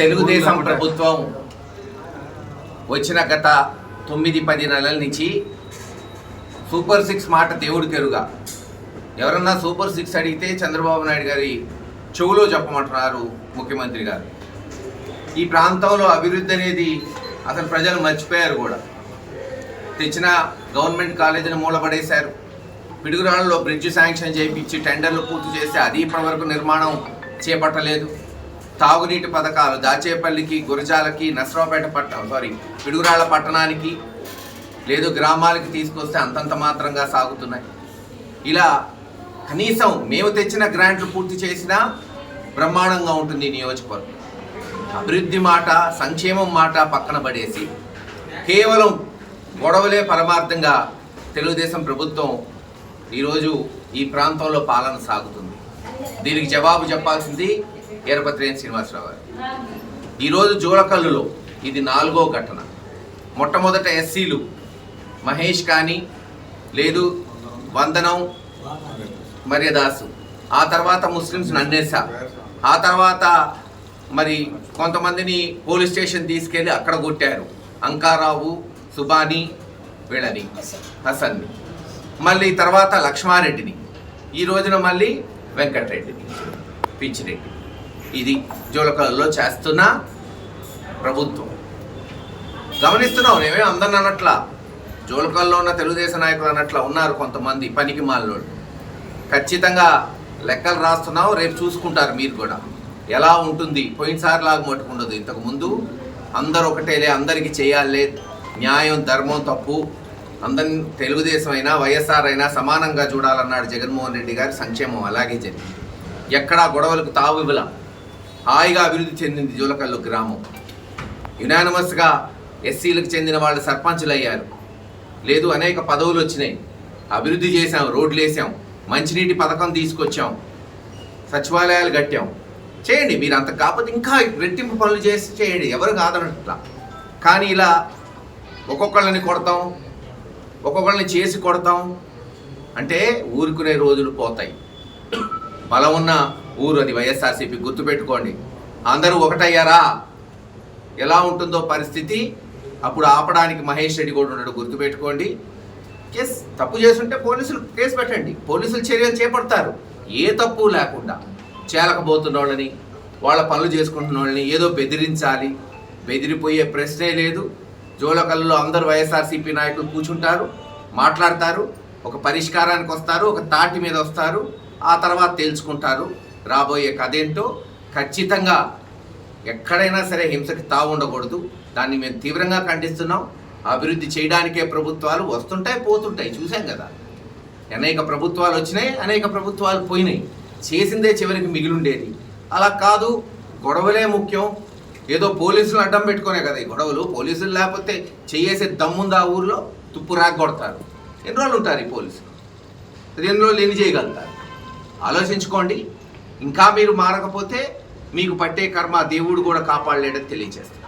తెలుగుదేశం ప్రభుత్వం వచ్చిన గత తొమ్మిది పది నెలల నుంచి సూపర్ సిక్స్ మాట దేవుడి తెరుగా. ఎవరన్నా సూపర్ సిక్స్ అడిగితే చంద్రబాబు నాయుడు గారి చెవులో చెప్పమంటున్నారు ముఖ్యమంత్రి గారు. ఈ ప్రాంతంలో అభివృద్ధి అనేది అసలు ప్రజలు మర్చిపోయారు కూడా. తెచ్చిన గవర్నమెంట్ కాలేజీని మూలపడేశారు. పిడుగురాళ్ళలో బ్రిడ్జ్ శాంక్షన్ చేయించి టెండర్లు పూర్తి చేస్తే అది ఇప్పటివరకు నిర్మాణం చేపట్టలేదు. తాగునీటి పథకాలు దాచేపల్లికి గురజాలకి నసరావుపేట పట్ట సారీ పిడుగురాళ్ళ పట్టణానికి లేదు గ్రామాలకి తీసుకొస్తే అంతంత మాత్రంగా సాగుతున్నాయి. ఇలా కనీసం మేము తెచ్చిన గ్రాంట్లు పూర్తి చేసినా బ్రహ్మాండంగా ఉంటుంది నియోజకవర్గం. అభివృద్ధి మాట సంక్షేమం మాట పక్కన పడేసి కేవలం గొడవలే పరమార్థంగా తెలుగుదేశం ప్రభుత్వం ఈరోజు ఈ ప్రాంతంలో పాలన సాగుతుంది. దీనికి జవాబు చెప్పాల్సింది ఏరపత్రేని శ్రీనివాసరావు గారు. ఈరోజు జోడకల్లులో ఇది నాలుగో ఘటన. మొట్టమొదట ఎస్సీలు మహేష్ కానీ లేదు వందనం మర్యదాసు. ఆ తర్వాత ముస్లిమ్స్ నన్నేసా. ఆ తర్వాత మరి కొంతమందిని పోలీస్ స్టేషన్ తీసుకెళ్ళి అక్కడ కొట్టారు. అంకారావు సుబాని వీళ్ళని హసన్ని. మళ్ళీ తర్వాత లక్ష్మారెడ్డిని. ఈ రోజున మళ్ళీ వెంకటరెడ్డిని పిచ్చిరెడ్డి ఇది జోలకల్లో చేస్తున్న ప్రభుత్వం. గమనిస్తున్నాం నేమే అందరిని అనట్లా? జోలకల్లో ఉన్న తెలుగుదేశం నాయకులు అన్నట్లా ఉన్నారు కొంతమంది పనికి మాలోళ్ళు ఖచ్చితంగా లెక్కలు రాస్తున్నావు రేపు చూసుకుంటారు మీరు కూడా. ఎలా ఉంటుంది? పోయినసారి లాగా మట్టుకుండదు. ఇంతకుముందు అందరూ అందరు ఒకటేలే అందరికీ చేయాలే. న్యాయం ధర్మం తప్పు. అందరిని తెలుగుదేశం అయినా వైఎస్ఆర్ అయినా సమానంగా చూడాలన్నాడు జగన్మోహన్ రెడ్డి గారి సంక్షేమం అలాగే జరిగింది. ఎక్కడా గొడవలకు తావు ఇవ్వలా. హాయిగా అభివృద్ధి చెందింది జోలకల్లు గ్రామం. యునానిమస్గా ఎస్సీలకు చెందిన వాళ్ళు సర్పంచులు అయ్యారు లేదు అనేక పదవులు వచ్చినాయి. అభివృద్ధి చేశాం రోడ్లు వేసాం మంచినీటి పథకం తీసుకొచ్చాం సచివాలయాలు కట్టాం. చేయండి మీరు అంత కాకపోతే ఇంకా రెట్టింపు పనులు చేసి చేయండి ఎవరు కాదనట్లా. కానీ ఇలా ఒక్కొక్కళ్ళని కొడతాం ఒక్కొక్కళ్ళని చేసి కొడతాం అంటే ఊరుకునే రోజులు పోతాయి. బలం ఉన్న ఊరు అది వైఎస్ఆర్సీపీ. గుర్తుపెట్టుకోండి. అందరూ ఒకటయ్యారా? ఎలా ఉంటుందో పరిస్థితి. అప్పుడు ఆపడానికి మహేష్ రెడ్డి కూడా ఉన్నాడు గుర్తుపెట్టుకోండి. కేసు తప్పు చేస్తుంటే పోలీసులు కేసు పెట్టండి. పోలీసులు చర్యలు చేపడతారు. ఏ తప్పు లేకుండా చేలకపోతున్న వాళ్ళని వాళ్ళ పనులు చేసుకుంటున్న వాళ్ళని ఏదో బెదిరించాలి. బెదిరిపోయే ప్రశ్నే లేదు. జోలకల్లో అందరు వైఎస్ఆర్సీపీ నాయకులు కూర్చుంటారు మాట్లాడతారు ఒక పరిష్కారానికి వస్తారు ఒక తాటి మీద వస్తారు. ఆ తర్వాత తేల్చుకుంటారు. రాబోయే కథ ఏంటో ఖచ్చితంగా ఎక్కడైనా సరే హింసకి తావు ఉండకూడదు. దాన్ని మేము తీవ్రంగా ఖండిస్తున్నాం. అభివృద్ధి చేయడానికే ప్రభుత్వాలు వస్తుంటాయి పోతుంటాయి. చూసాం కదా. అనేక ప్రభుత్వాలు వచ్చినాయి అనేక ప్రభుత్వాలు పోయినాయి. చేసిందే చివరికి మిగిలిండేది. అలా కాదు గొడవలే ముఖ్యం. ఏదో పోలీసులు అడ్డం పెట్టుకునే కదా ఈ గొడవలు. పోలీసులు లేకపోతే చేసే దమ్ముంది ఆ ఊర్లో తుప్పు రాగొడతారు. ఎన్ని రోజులు ఉంటారు ఈ పోలీసులు? ఎన్ని రోజులు ఎన్ని చేయగలుగుతారు? ఆలోచించుకోండి. ఇంకా మీరు మారకపోతే మీకు పట్టే కర్మ దేవుడు కూడా కాపాడలేడని తెలియజేస్తారు